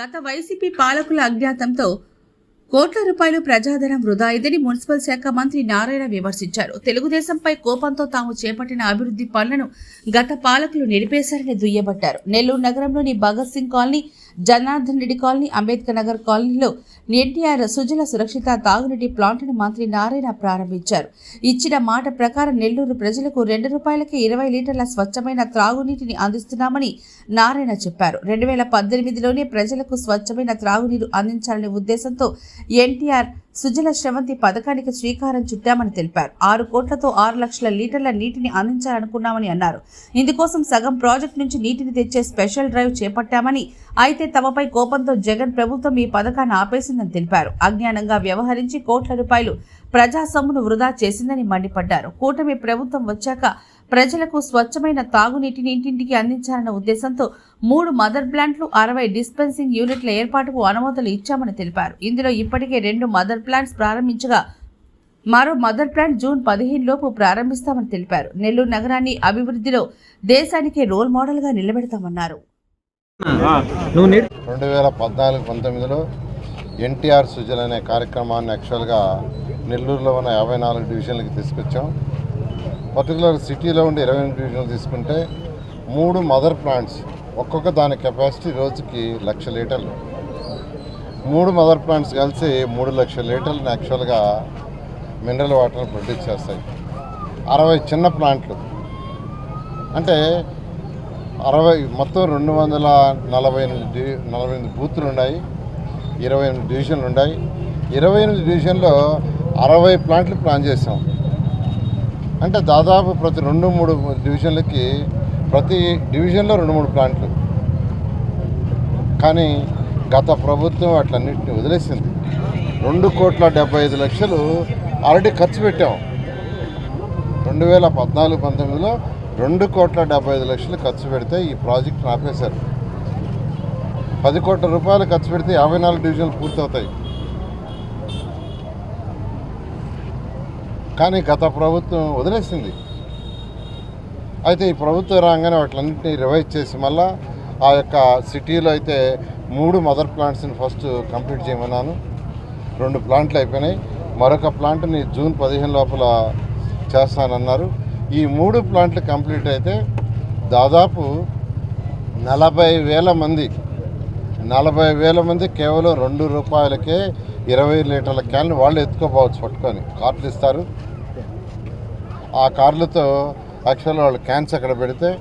గత వైసీపీ పాలకుల అజ్ఞాతంతో కోట్ల రూపాయలు ప్రజాధనం వృధా ఇదని మున్సిపల్ శాఖ మంత్రి నారాయణ విమర్శించారు. తెలుగుదేశంపై కోపంతో తాము చేపట్టిన అభివృద్ధి పనులను గత పాలకులు నిలిపేశారని దుయ్యబట్టారు. నెల్లూరు నగరంలోని భగత్ సింగ్ కాలనీ జనార్దన్ రెడ్డి కాలనీ అంబేద్కర్ నగర్ కాలనీలో ఎన్టీఆర్ సుజల సురక్షిత తాగునీటి ప్లాంట్ను మంత్రి నారాయణ ప్రారంభించారు. ఇచ్చిన మాట ప్రకారం నెల్లూరు ప్రజలకు రెండు రూపాయలకి ఇరవై లీటర్ల స్వచ్ఛమైన త్రాగునీటిని అందిస్తున్నామని నారాయణ చెప్పారు. రెండు వేల పద్దెనిమిదిలోనే ప్రజలకు స్వచ్ఛమైన త్రాగునీరు అందించాలనే ఉద్దేశంతో ఎన్టీఆర్ సుజల శ్రవంతి పథకానికి శ్రీకారం చుట్టామని తెలిపారు. ఆరు కోట్లతో ఆరు లక్షల లీటర్ల నీటిని అందించాలనుకున్నామని అన్నారు. ఇందుకోసం సగం ప్రాజెక్టు నుంచి నీటిని తెచ్చే స్పెషల్ డ్రైవ్ చేపట్టామని అయితే తమపై కోపంతో జగన్ ప్రభుత్వం ఈ పథకాన్ని ఆపేసిందని తెలిపారు. అజ్ఞానంగా వ్యవహరించి కోట్ల రూపాయలు ప్రజా సొమ్మును వృధా చేసిందని మండిపడ్డారు. కూటమి ప్రభుత్వం వచ్చాక ప్రజలకు స్వచ్ఛమైన తాగునీటిని ఇంటింటికి అందించాలన్న ఉద్దేశంతో మూడు మదర్ ప్లాంట్లు అరవై డిస్పెన్సింగ్ యూనిట్ల ఏర్పాటుకు అనుమతులు ఇచ్చామని తెలిపారు. ఇందులో ఇప్పటికే రెండు మదర్ ప్లాంట్స్ ప్రారంభించగా మరో మదర్ ప్లాంట్ జూన్ పదిహేను లోపు ప్రారంభిస్తామని తెలిపారు. నెల్లూరు నగరాన్ని అభివృద్ధిలో దేశానికి రోల్ మోడల్గా నిలబెడతామన్నారు. రెండు వేల పద్నాలుగు పంతొమ్మిదిలో ఎన్టీఆర్ సుజల్ అనే కార్యక్రమాన్ని యాక్చువల్గా నెల్లూరులో ఉన్న యాభై నాలుగు డివిజన్లకి తీసుకొచ్చాం. పర్టికులర్ సిటీలో ఉండి ఇరవై ఎనిమిది డివిజన్లు తీసుకుంటే మూడు మదర్ ప్లాంట్స్ ఒక్కొక్క దాని కెపాసిటీ రోజుకి లక్ష లీటర్లు. మూడు మదర్ ప్లాంట్స్ కలిసి మూడు లక్షల లీటర్లను యాక్చువల్గా మినరల్ వాటర్ని ప్రొడ్యూస్ చేస్తాయి. అరవై చిన్న ప్లాంట్లు అంటే అరవై మొత్తం రెండు వందల నలభై ఎనిమిది డి నలభై ఎనిమిది బూతులు ఉన్నాయి. ఇరవై ఎనిమిది డివిజన్లు ఉన్నాయి. ఇరవై ఎనిమిది డివిజన్లో అరవై ప్లాంట్లు ప్లాన్ చేసాం అంటే దాదాపు ప్రతి రెండు మూడు డివిజన్లకి ప్రతి డివిజన్లో రెండు మూడు ప్లాంట్లు. కానీ గత ప్రభుత్వం అట్లన్నింటినీ వదిలేసింది. రెండు కోట్ల డెబ్బై ఐదు లక్షలు ఆల్రెడీ ఖర్చు పెట్టాం. రెండు వేల పద్నాలుగు పంతొమ్మిదిలో రెండు కోట్ల డెబ్బై ఐదు లక్షలు ఖర్చు పెడితే ఈ ప్రాజెక్ట్ ఆపేశారు. పది కోట్ల రూపాయలు ఖర్చు పెడితే యాభై నాలుగు డివిజన్లు పూర్తవుతాయి. కానీ గత ప్రభుత్వం వదిలేసింది. అయితే ఈ ప్రభుత్వం రాగానే వాటిలన్నింటినీ రివైజ్ చేసి మళ్ళా ఆ యొక్క సిటీలో అయితే మూడు మదర్ ప్లాంట్స్ని ఫస్ట్ కంప్లీట్ చేయమన్నాను. రెండు ప్లాంట్లు అయిపోయినాయి. మరొక ప్లాంట్ని జూన్ పదిహేను లోపల చేస్తానన్నారు. ఈ మూడు ప్లాంట్లు కంప్లీట్ అయితే దాదాపు నలభై వేల మంది నలభై వేల మంది కేవలం రెండు రూపాయలకే ఇరవై లీటర్ల క్యాన్లు వాళ్ళు ఎత్తుకోపోవచ్చు పట్టుకొని. కార్లు ఇస్తారు. ఆ కార్లతో యాక్చువల్ వాళ్ళు క్యాన్స్ అక్కడ పెడితే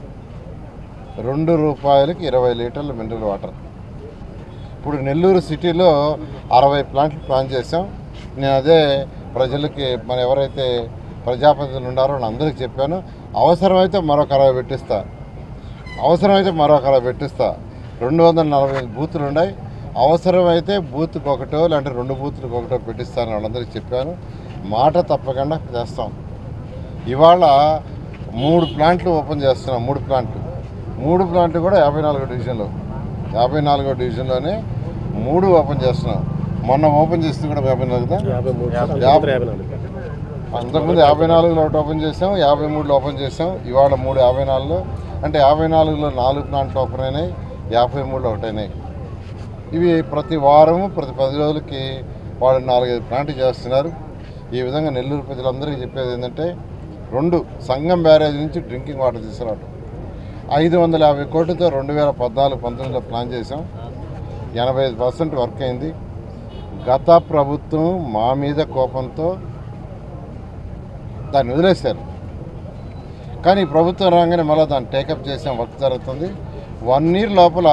రెండు రూపాయలకి ఇరవై లీటర్ల మినరల్ వాటర్. ఇప్పుడు నెల్లూరు సిటీలో అరవై ప్లాంట్లు ప్లాన్ చేసాం నేను అదే ప్రజలకి మన ఎవరైతే ప్రజాప్రతినిధులు ఉన్నారో అందరికీ చెప్పాను. అవసరమైతే మరొక అరవై పెట్టిస్తా. అవసరమైతే మరొక అరవై పెట్టిస్తా. రెండు వందల నలభై ఐదు బూతులు ఉన్నాయి. అవసరమైతే బూత్కి ఒకటో లేదంటే రెండు బూతులకు ఒకటో పెట్టిస్తాను వాళ్ళందరికీ చెప్పాను. మాట తప్పకుండా చేస్తాం. ఇవాళ మూడు ప్లాంట్లు ఓపెన్ చేస్తున్నాం మూడు ప్లాంట్లు. మూడు ప్లాంట్లు కూడా యాభై నాలుగో డివిజన్లో. యాభై నాలుగో డివిజన్లోనే మూడు ఓపెన్ చేస్తున్నాం. మొన్న ఓపెన్ చేసింది కూడా యాభై నాలుగు కదా? యాభై మూడు. యాభై- యాభై నాలుగు. అంతకుముందు యాభై నాలుగులో ఒకటి ఓపెన్ చేసాం యాభై మూడులో ఓపెన్ చేసాం. ఇవాళ మూడు యాభై నాలుగులో అంటే యాభై నాలుగులో నాలుగు ప్లాంట్లు ఓపెన్ అయినాయి యాభై మూడులో ఒకటి అయినాయి. ఇవి ప్రతి వారము ప్రతి పది రోజులకి వాళ్ళు నాలుగైదు ప్లాంట్లు చేస్తున్నారు. ఈ విధంగా నెల్లూరు ప్రజలందరికీ చెప్పేది ఏంటంటే రెండు సంగం బ్యారేజ్ నుంచి డ్రింకింగ్ వాటర్ తీసుకురావడం ఐదు వందల యాభై కోట్లతో రెండు వేల పద్నాలుగు పంతొమ్మిదిలో ప్లాన్ చేసాం ఎనభై ఐదు పర్సెంట్ వర్క్ అయింది. గత ప్రభుత్వం మా మీద కోపంతో దాన్ని వదిలేశారు. కానీ ఈ ప్రభుత్వం రాగానే మళ్ళీ దాన్ని టేకప్ చేసాం వర్క్ జరుగుతుంది. వన్ ఇయర్ లోపల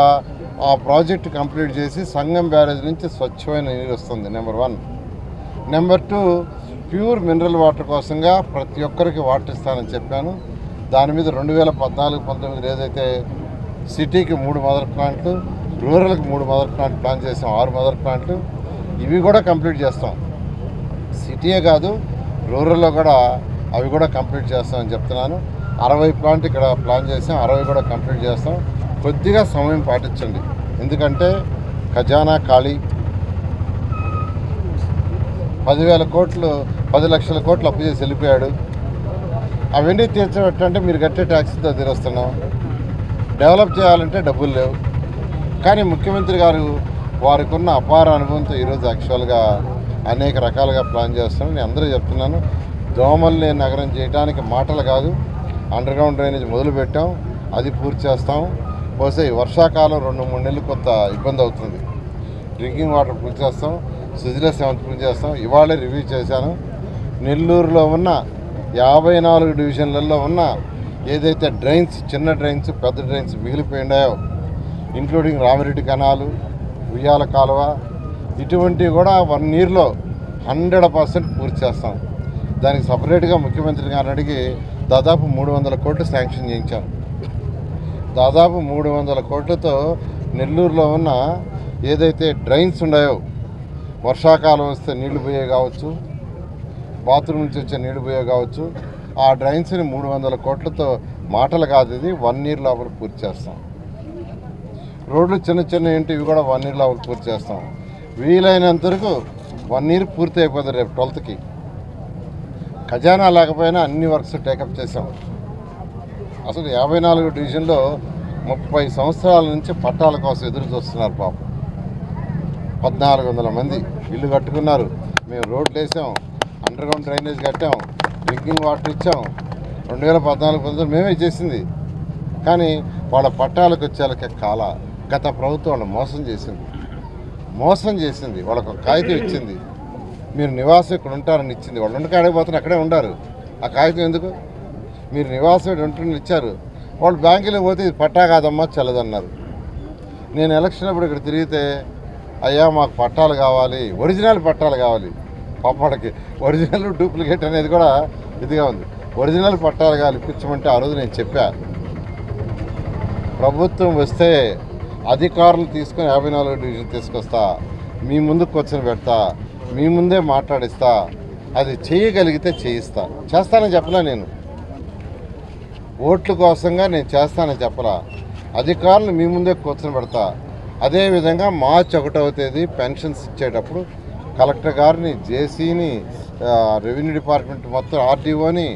ఆ ప్రాజెక్ట్ కంప్లీట్ చేసి సంగం బ్యారేజ్ నుంచి స్వచ్ఛమైన నీరు వస్తుంది number one number two pure mineral water కోసంగా ప్రతి ఒక్కరికి వాటర్ ఇస్తానని చెప్పాను. దాని మీద రెండు వేల పద్నాలుగు పంతొమ్మిది ఏదైతే సిటీకి మూడు మదర్ ప్లాంట్లు రూరల్కి మూడు మదర్ ప్లాంట్ ప్లాన్ చేసాం ఆరు మదర్ ప్లాంట్లు ఇవి కూడా కంప్లీట్ చేస్తాం. సిటీయే కాదు రూరల్లో కూడా అవి కూడా కంప్లీట్ చేస్తామని చెప్తున్నాను. అరవై ప్లాంట్ ఇక్కడ ప్లాన్ చేసాం అరవై కూడా కంప్లీట్ చేస్తాం. కొద్దిగా సమయం పాటించండి. ఎందుకంటే ఖజానా ఖాళీ. పదివేల కోట్లు పది లక్షల కోట్లు అప్పు చేసి వెళ్ళిపోయాడు. అవన్నీ తీర్చబెట్టంటే మీరు కట్టే ట్యాక్స్తో తీరుస్తున్నాం. డెవలప్ చేయాలంటే డబ్బులు లేవు. కానీ ముఖ్యమంత్రి గారు వారికి ఉన్న అపార అనుభవంతో ఈరోజు యాక్చువల్గా అనేక రకాలుగా ప్లాన్ చేస్తున్నాను నేను అందరూ చెప్తున్నాను దోమల్ని నగరం చేయడానికి మాటలు కాదు అండర్గ్రౌండ్ డ్రైనేజ్ మొదలుపెట్టాం అది పూర్తి చేస్తాం. బహుశా ఈ వర్షాకాలం రెండు మూడు నెలలు కొంత ఇబ్బంది అవుతుంది. డ్రింకింగ్ వాటర్ పూర్తి చేస్తాం సుజిల సెవెంత్ పూర్తి చేస్తాం. ఇవాళే రివ్యూ చేశాను. నెల్లూరులో ఉన్న యాభై నాలుగు డివిజన్లలో ఉన్న ఏదైతే డ్రైన్స్ చిన్న డ్రైన్స్ పెద్ద డ్రైన్స్ మిగిలిపోయినాయో ఇంక్లూడింగ్ రామిరెడ్డి కణాలు ఉయ్యాల కాలువ ఇటువంటివి కూడా వన్ ఇయర్లో హండ్రెడ్ పర్సెంట్ పూర్తి చేస్తాం. దానికి సపరేట్గా ముఖ్యమంత్రి గారిని అడిగి దాదాపు మూడు వందల కోట్లు శాంక్షన్ చేయించాం. దాదాపు మూడు వందల కోట్లతో నెల్లూరులో ఉన్న ఏదైతే డ్రైన్స్ ఉన్నాయో వర్షాకాలం వస్తే నీళ్ళు పోయే కావచ్చు బాత్రూమ్ నుంచి వచ్చే నీళ్ళు పోయే కావచ్చు ఆ డ్రైన్స్ని మూడు వందల కోట్లతో మాటలు కాదు ఇది వన్ ఇయర్ లోపల పూర్తి చేస్తాం. రోడ్లు చిన్న చిన్న ఏంటి ఇవి కూడా వన్ ఇయర్ లోపల పూర్తి చేస్తాం. వీలైనంత వరకు వన్ ఇయర్ పూర్తి అయిపోతుంది రేపు ట్వెల్త్కి. ఖజానా లేకపోయినా అన్ని వర్క్స్ టేకప్ చేసాం. అసలు యాభై నాలుగు డివిజన్లో ముప్పై సంవత్సరాల నుంచి పట్టాల కోసం ఎదురు చూస్తున్నారు పాపం. పద్నాలుగు వందల మంది ఇల్లు కట్టుకున్నారు. మేము రోడ్లు వేసాం అండర్ గ్రౌండ్ డ్రైనేజ్ కట్టాం డ్రింకింగ్ వాటర్ ఇచ్చాం. రెండు వేల పద్నాలుగు పంతొమ్మిది మేమే చేసింది. కానీ వాళ్ళ పట్టాలకు వచ్చేలా కాల గత ప్రభుత్వం వాళ్ళు మోసం చేసింది. మోసం చేసింది. వాళ్ళకు ఒక కాగితం ఇచ్చింది. మీరు నివాసం ఇక్కడ ఉంటారని ఇచ్చింది. వాళ్ళు ఉండకాడే అక్కడే ఉండారు. ఆ కాగితం ఎందుకు? మీరు నివాసం ఇక్కడ ఉంటున్న ఇచ్చారు. వాళ్ళు బ్యాంకులో పోతే ఇది పట్టా కాదమ్మా చల్లదన్నారు. నేను ఎలక్షన్ అప్పుడు ఇక్కడ తిరిగితే అయ్యా మాకు పట్టాలు కావాలి ఒరిజినల్ పట్టాలు కావాలి. పాపడికి ఒరిజినల్ డూప్లికేట్ అనేది కూడా ఇదిగా ఉంది. ఒరిజినల్ పట్టాలు కావాలి ఇప్పించమంటే ఆ రోజు నేను చెప్పా. ప్రభుత్వం వస్తే అధికారులు తీసుకొని యాభై నాలుగు డివిజన్ తీసుకొస్తా. మీ ముందు కూర్చొని పెడతా. మీ ముందే మాట్లాడిస్తా. అది చేయగలిగితే చేయిస్తా. చేస్తానని చెప్పలే నేను. ఓట్ల కోసంగా నేను చేస్తానని చెప్పరా? అధికారులు మీ ముందే కూర్చొని పెడతా. అదేవిధంగా మార్చి ఒకటవ తేదీ పెన్షన్స్ ఇచ్చేటప్పుడు కలెక్టర్ గారిని జేసీని రెవెన్యూ డిపార్ట్మెంట్ మొత్తం ఆర్డీఓని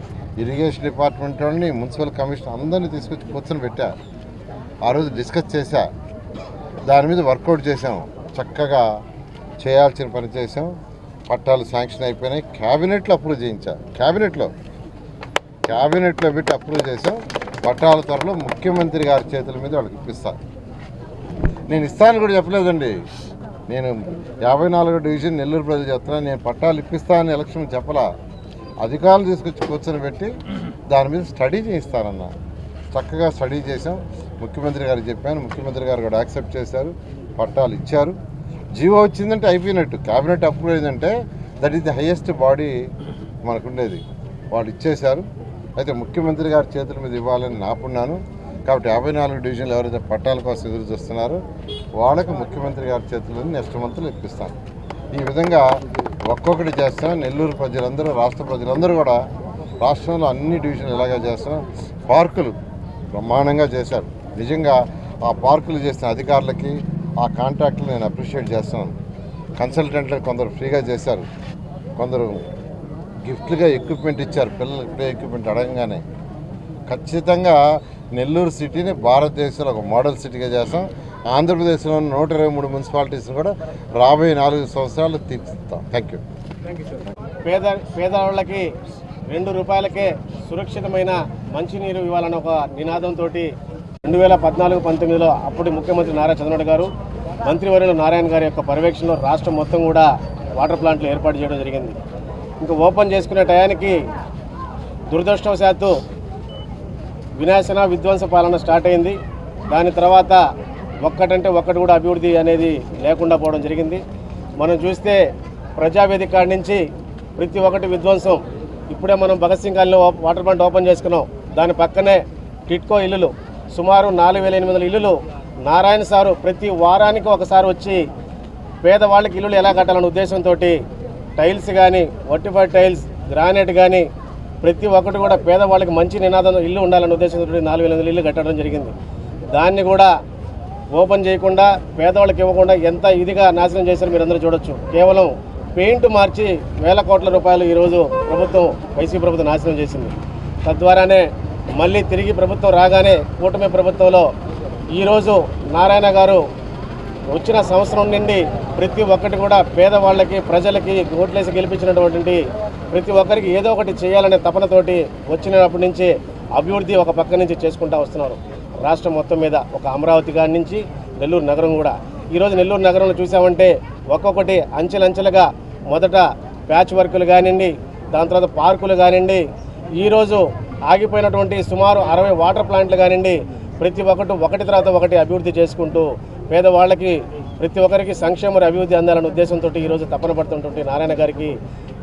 ఇరిగేషన్ డిపార్ట్మెంట్ వాళ్ళని మున్సిపల్ కమిషన్ అందరినీ తీసుకొచ్చి కూర్చొని పెట్టా. ఆ రోజు డిస్కస్ చేశా. దాని మీద వర్కౌట్ చేసాం చక్కగా చేయాల్సిన పని చేసాం పట్టాలు శాంక్షన్ అయిపోయినాయి. క్యాబినెట్లో అప్రూవ్ చేయించా. క్యాబినెట్లో. క్యాబినెట్లో పెట్టి అప్రూవ్ చేసాం పట్టాల త్వరలో ముఖ్యమంత్రి గారి చేతుల మీద వాళ్ళకి ఇప్పిస్తాను నేను ఇస్తాను కూడా చెప్పలేదండి. నేను యాభై నాలుగో డివిజన్ నెల్లూరు ప్రజలు చెప్తున్నాను నేను పట్టాలు ఇప్పిస్తానని ఎలక్షన్ చెప్పలా. అధికారులు తీసుకొచ్చి కూర్చొని పెట్టి దాని మీద స్టడీ చేయిస్తానన్న. చక్కగా స్టడీ చేసాం ముఖ్యమంత్రి గారికి చెప్పాను. ముఖ్యమంత్రి గారు కూడా యాక్సెప్ట్ చేశారు. పట్టాలు ఇచ్చారు. జీవో వచ్చిందంటే అయిపోయినట్టు. క్యాబినెట్ అప్రూవ్ అయిందంటే that is the highest body మనకుండేది. వాళ్ళు ఇచ్చేశారు. అయితే ముఖ్యమంత్రి గారి చేతుల మీద ఇవ్వాలని నాపున్నాను కాబట్టి యాభై నాలుగు డివిజన్లు ఎవరైతే పట్టాల కోసం ఎదురు చూస్తున్నారో వాళ్ళకు ముఖ్యమంత్రి గారి చేతుల్లో నెక్స్ట్ మంత్లో ఇప్పిస్తాను. ఈ విధంగా ఒక్కొక్కటి చేస్తాం. నెల్లూరు ప్రజలందరూ రాష్ట్ర ప్రజలందరూ కూడా రాష్ట్రంలో అన్ని డివిజన్లు ఎలాగా చేస్తాం పార్కులు బ్రహ్మాండంగా చేశారు. నిజంగా ఆ పార్కులు చేసిన అధికారులకి ఆ కాంట్రాక్ట్లు నేను అప్రిషియేట్ చేస్తున్నాను. కన్సల్టెంట్లు కొందరు ఫ్రీగా చేశారు. కొందరు గిఫ్ట్లుగా ఎక్విప్మెంట్ ఇచ్చారు. పిల్లలకి ప్లే ఎక్విప్మెంట్ అడగంగానే. ఖచ్చితంగా నెల్లూరు సిటీని భారతదేశంలో ఒక మోడల్ సిటీగా చేస్తాం. ఆంధ్రప్రదేశ్లో ఉన్న నూట ఇరవై మూడు మున్సిపాలిటీస్ని కూడా రాబోయే నాలుగు సంవత్సరాలు తీర్చిస్తాం. థ్యాంక్ యూ పేద పేదవాళ్ళకి రెండు రూపాయలకే సురక్షితమైన మంచినీరు ఇవ్వాలన్న ఒక నినాదంతో రెండు వేల పద్నాలుగు పంతొమ్మిదిలో అప్పటి ముఖ్యమంత్రి నారా చంద్రబాబు గారు మంత్రివర్యులు నారాయణ గారి యొక్క పర్యవేక్షణలో రాష్ట్రం మొత్తం కూడా వాటర్ ప్లాంట్లు ఏర్పాటు చేయడం జరిగింది. ఇంకా ఓపెన్ చేసుకునే టయానికి దురదృష్టవశాత్తు వినాశన విధ్వంస పాలన స్టార్ట్ అయింది. దాని తర్వాత ఒక్కటంటే ఒక్కటి కూడా అభివృద్ధి అనేది లేకుండా పోవడం జరిగింది. మనం చూస్తే ప్రజావేదిక నుంచి ప్రతి ఒక్కటి విధ్వంసం. ఇప్పుడే మనం భగత్ సింగ్ కాలనీలో వాటర్ ప్లాంట్ ఓపెన్ చేసుకున్నాం. దాని పక్కనే టిట్కో ఇల్లులు సుమారు నాలుగు వేల ఎనిమిది వందల ఇల్లులు నారాయణ సారు ప్రతి వారానికి ఒకసారి వచ్చి పేదవాళ్ళకి ఇల్లులు ఎలా కట్టాలనే ఉద్దేశంతో టైల్స్ కానీ వర్టిఫైడ్ టైల్స్ గ్రానైట్ కానీ ప్రతి ఒక్కటి కూడా పేదవాళ్ళకి మంచి నినాదం ఇల్లు ఉండాలనే ఉద్దేశంతో నాలుగు వేల ఇల్లు కట్టడం జరిగింది. దాన్ని కూడా ఓపెన్ చేయకుండా పేదవాళ్ళకి ఇవ్వకుండా ఎంత ఇదిగా నాశనం చేశారో మీరందరూ చూడొచ్చు. కేవలం పెయింట్ మార్చి వేల కోట్ల రూపాయలు ఈరోజు ప్రభుత్వం వైసీపీ ప్రభుత్వం నాశనం చేసింది. తద్వారానే మళ్ళీ తిరిగి ప్రభుత్వం రాగానే కూటమి ప్రభుత్వంలో ఈరోజు నారాయణ గారు వచ్చిన సంవత్సరం నుండి ప్రతి ఒక్కటి కూడా పేదవాళ్ళకి ప్రజలకి ఓట్లేసి గెలిపించినటువంటి ప్రతి ఒక్కరికి ఏదో ఒకటి చేయాలనే తపనతోటి వచ్చినప్పటి నుంచి అభివృద్ధి ఒక పక్క నుంచి చేసుకుంటూ వస్తున్నారు రాష్ట్రం మొత్తం మీద ఒక అమరావతి గారి నుంచి నెల్లూరు నగరం కూడా. ఈరోజు నెల్లూరు నగరంలో చూసామంటే ఒక్కొక్కటి అంచెలంచెలుగా మొదట ప్యాచ్ వర్కులు కానివ్వండి దాని తర్వాత పార్కులు కానివ్వండి ఈరోజు ఆగిపోయినటువంటి సుమారు అరవై వాటర్ ప్లాంట్లు కానివ్వండి ప్రతి ఒక్కటి ఒకటి తర్వాత ఒకటి అభివృద్ధి చేసుకుంటూ పేదవాళ్ళకి ప్రతి ఒక్కరికి సంక్షేమ అభివృద్ధి అందాలనే ఉద్దేశంతో ఈరోజు తపన పడుతున్నటువంటి నారాయణ గారికి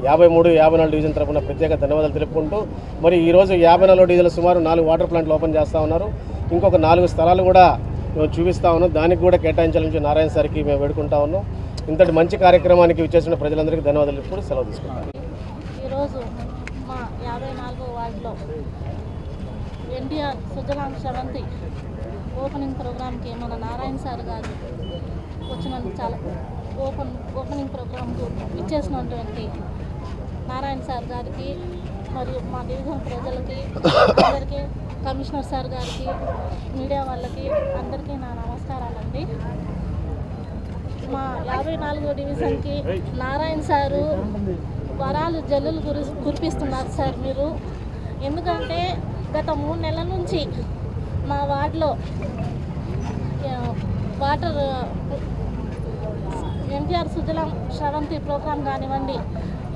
యాభై మూడు యాభై నాలుగు డివిజన్ తరఫున ప్రత్యేక ధన్యవాదాలు తెలుపుకుంటూ మరి ఈరోజు యాభై నాలుగు డివిజన్లు సుమారు నాలుగు వాటర్ ప్లాంట్లు ఓపెన్ చేస్తూ ఉన్నారు. ఇంకొక నాలుగు స్థలాలు కూడా మేము చూపిస్తా ఉన్నాం. దానికి కూడా కేటాయించాలని నారాయణ సార్కి మేము వేడుకుంటా ఉన్నాం. ఇంతటి మంచి కార్యక్రమానికి విచ్చేసిన ప్రజలందరికీ ధన్యవాదాలు ఇప్పుడు సెలవు తీసుకుంటాం. ఈరోజు మా యాభై నాలుగో వార్డులో ఎన్టీఆర్ సుజలాం ఓపెనింగ్ ప్రోగ్రామ్కి మన నారాయణ సార్ గారు వచ్చినందుకు చాలా ఓపెన్ ఓపెనింగ్ ప్రోగ్రామ్కు ఇచ్చేసినటువంటి నారాయణ సార్ గారికి మరియు మా డివిజన్ ప్రజలకి అందరికీ కమిషనర్ సార్ గారికి మీడియా వాళ్ళకి అందరికీ నా నమస్కారాలండి. మా యాభై నాలుగో డివిజన్కి నారాయణ సారు వరాలు జల్లులు కురి కురిపిస్తున్నారు సార్ మీరు. ఎందుకంటే గత మూడు నెలల నుంచి మా వార్డులో water NTR Sujalam Sravanthi program కానివ్వండి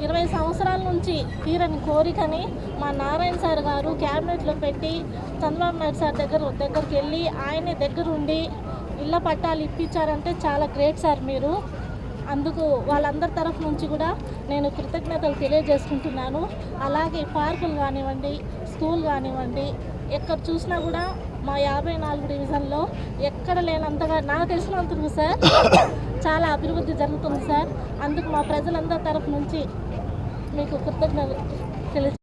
ఇరవై సంవత్సరాల నుంచి తీరని కోరికని మా నారాయణ సార్ గారు క్యాబినెట్లో పెట్టి చంద్రబాబు నాయుడు సార్ దగ్గర దగ్గరికి వెళ్ళి ఆయనే దగ్గరుండి ఇళ్ళ పట్టాలు ఇప్పించారంటే చాలా గ్రేట్ సార్ మీరు. అందుకు వాళ్ళందరి తరఫు నుంచి కూడా నేను కృతజ్ఞతలు తెలియజేసుకుంటున్నాను. అలాగే పార్కులు కానివ్వండి స్కూల్ కానివ్వండి ఎక్కడ చూసినా కూడా మా యాభై నాలుగు డివిజన్లో ఎక్కడ లేనంతగా నాకు తెలిసినంతకు సార్ చాలా అభివృద్ధి జరుగుతుంది సార్. అందుకు మా ప్రజలందరి తరఫు నుంచి మీకు కృతజ్ఞతలు తెలుసు